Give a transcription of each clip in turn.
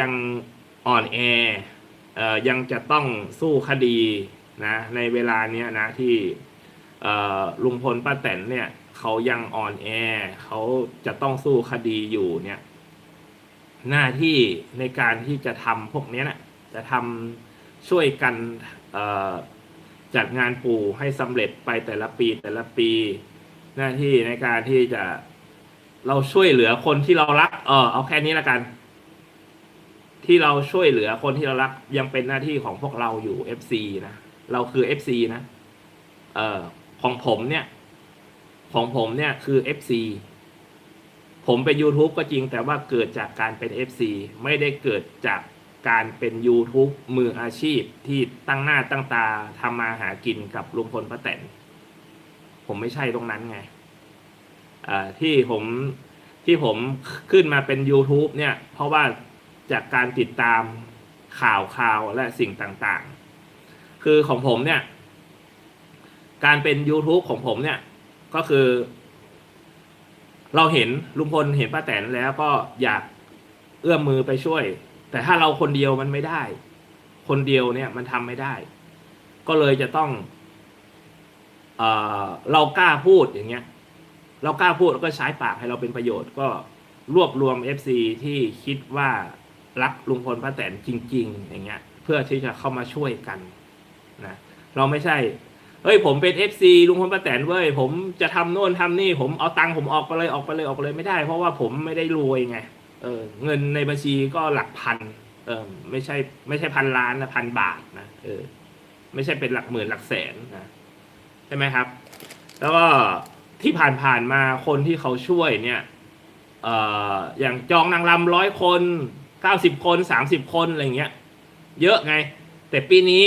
ยังอ่อนแอเอ่อยังจะต้องสู้คดีนะในเวลาเนี้ยนะที่ลุงพลป้าแตนเนี่ยเขายังอ่อนแอเขาจะต้องสู้คดีอยู่เนี่ย หน้าที่ในการที่จะทำพวกนี้นะจะทำช่วยกันจัดงานปู่ให้สำเร็จไปแต่ละปีแต่ละปี หน้าที่ในการที่จะเราช่วยเหลือคนที่เรารัก เออเอาแค่นี้ละกัน ที่เราช่วยเหลือคนที่เรารักยังเป็นหน้าที่ของพวกเราอยู่ FC นะเราคือ FC นะเออของผมเนี่ย ของผมเนี่ยคือ FC ผมเป็น YouTube ก็จริง แต่ว่าเกิดจากการเป็น FC ไม่ได้เกิดจากการเป็น YouTube มืออาชีพที่ตั้งหน้าตั้งตาทำมาหากินกับลุงพลป้าแตนผมไม่ใช่ตรงนั้นไงที่ผมที่ผมขึ้นมาเป็น YouTube เนี่ย เพราะว่า จากการติดตามข่าวข่าวและสิ่งต่างๆ คือของผมเนี่ย การเป็น YouTube ของผมเนี่ย ก็คือ เราเห็นลุงพลเห็นป้าแตนแล้วก็อยากเอื้อมมือไปช่วย แต่ถ้าเราคนเดียวมันไม่ได้ คนเดียวเนี่ยมันทำไม่ได้ ก็เลยจะต้องเอเรากล้าพูดอย่างเงี้ย เรากล้าพูดแล้วก็ใช้ปากให้เราเป็นประโยชน์ก็รวบรวม FC ที่คิดว่า รักลุงพลป้าแตนจริง ๆ อย่างเงี้ย เพื่อที่จะเข้ามาช่วยกันนะเราไม่ใช่เฮ้ยผมเป็น FC ลุงพลป้าแตนเว้ยผมจะทำโน่นทำนี่ผมเอาตังค์ผมออกไปเลยออกไปเลยออกไปเลยไม่ได้ เพราะว่าผมไม่ได้รวยไงเออเงินในบัญชีก็หลักพันเออไม่ใช่ไม่ใช่พันล้านนะพันบาทนะเออไม่ใช่เป็นหลักหมื่นหลักแสนนะใช่ไหมครับ แล้วก็ที่ผ่านๆมาคนที่เขาช่วยเนี่ยเอ่ออย่างจองนางรำร้อยคน เก้าสิบคนสามสิบคนอะไรเงี้ย เยอะไง แต่ปีนี้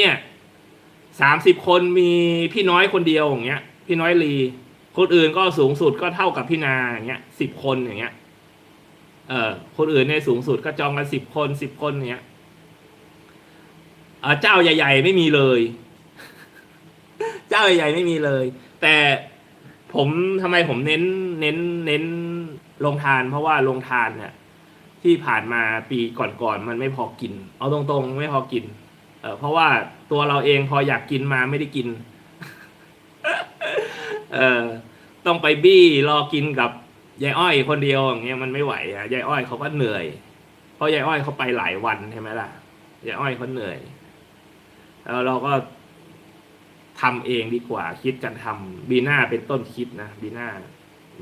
สามสิบคนมีพี่น้อยคนเดียวอย่างเงี้ย พี่น้อยลีคนอื่นก็สูงสุดก็เท่ากับพี่นาอย่างเงี้ยสิบคนอย่างเงี้ย เอ่อคนอื่นในสูงสุดก็จองกันสิบคนสิบคนอย่างเงี้ยเออเจ้าใหญ่ ๆ ไม่มีเลย เจ้าใหญ่ๆไม่มีเลย แต่ผมทำไมผมเน้นเน้นเน้นลงทาน เพราะว่าลงทานเนี่ย ที่ผ่านมาปีก่อนๆมันไม่พอกิน เอาตรงๆ ไม่พอกิน เออเพราะว่าตัวเราเองพออยากกินมาไม่ได้กิน เออต้องไปบี้รอกินกับยายอ้อยคนเดียวอย่างเงี้ยมันไม่ไหวอะยายอ้อยเขาก็เหนื่อย เพราะยายอ้อยเขาไปหลายวันใช่ไหมล่ะยายอ้อยเขาเหนื่อยแล้วเราก็ทำเองดีกว่าคิดกันทำบีน่าเป็นต้นคิดนะบีน่า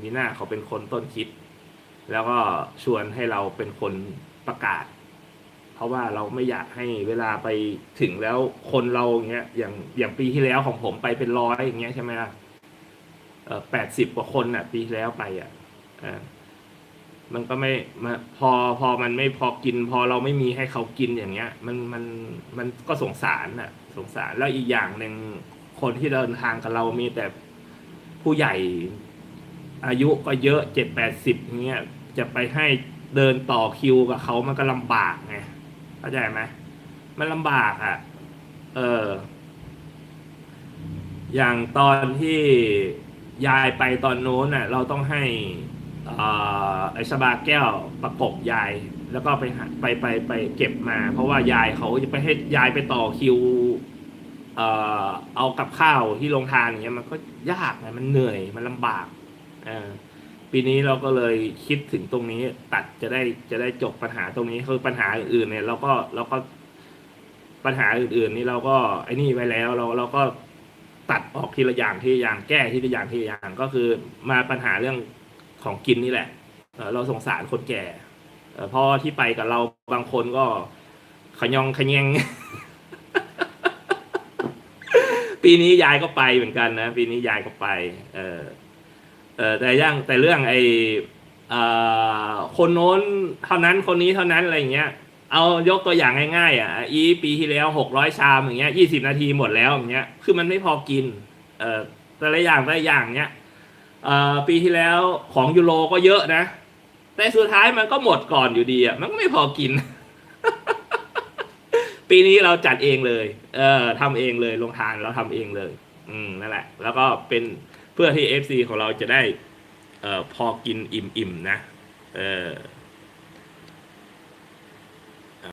บีน่าเขาเป็นคนต้นคิด แล้วก็ชวนให้เราเป็นคนประกาศ เพราะว่าเราไม่อยากให้เวลาไปถึงแล้วคนเราอย่างเงี้ยอย่างอย่างปีที่แล้วของผมไปเป็นร้อยอย่างเงี้ยใช่ไหมล่ะแปดสิบกว่าคนอะ ปีที่แล้วไปอะออมันก็ไม่มาพอพอมันไม่พอกิน พอเราไม่มีให้เขากินอย่างเงี้ย มันมันมันก็สงสารน่ะ สงสารแล้วอีกอย่างหนึ่งคนที่เดินทางกับเรามีแต่ผู้ใหญ่ อายุก็เยอะเจ็ดแปดสิบเงี้ยจะไปให้เดินต่อคิวกับเขามันก็ลำบากไงเข้าใจไหมมันลำบากอะ เออ อย่างตอนที่ยายไปตอนโน้นน่ะ เราต้องให้อไอชบาแก้วประกบยาย แล้วก็ไปหาไปไปไปเก็บมา เพราะว่ายายเขาจะไปให้ยายไปต่อคิวเอ่อเอากับข้าวที่โรงทานอย่างเงี้ยมันก็ยากไงมันเหนื่อยมันลำบาก ปีนี้เราก็เลยคิดถึงตรงนี้ตัดจะได้จะได้จบปัญหาตรงนี้คือปัญหาอื่นๆเนี่ยเราก็เราก็ปัญหาอื่นๆ นี่เราก็ไอ้นี่ไว้แล้วเราเราก็ตัดออกทีละอย่างทีละอย่างแก้ทีละอย่างทีละอย่างก็คือมาปัญหาเรื่องของกินนี่แหละเราสงสารคนแก่เอ่อที่ไปกับเราบางคนก็ขยองขยงปีนี้ยายก็ไปเหมือนกันนะ ปีนี้ยายก็ไป เออ เออแต่ย่างแต่เรื่องไอเอ่อคนโน้นเท่านั้นคนนี้เท่านั้นอะไรอย่างเงี้ย เอายกตัวอย่างง่ายๆอะอีปีที่แล้วหกร้อยชามอย่างเงี้ยยี่สิบนาทีหมดแล้วอย่างเงี้ยคือมันไม่พอกินเออแต่ละอย่างแต่ละอย่างเนี้ยเอ่อปีที่แล้วของยูโรก็เยอะนะ แต่สุดท้ายมันก็หมดก่อนอยู่ดีอะมันก็ไม่พอกิน ปีนี้เราจัดเองเลย เออทำเองเลยลงทานเราทำเองเลย อืมนั่นแหละ แล้วก็เป็น เพื่อที่เอฟซีของเราจะได้เออพอกินอิ่มๆนะ เออ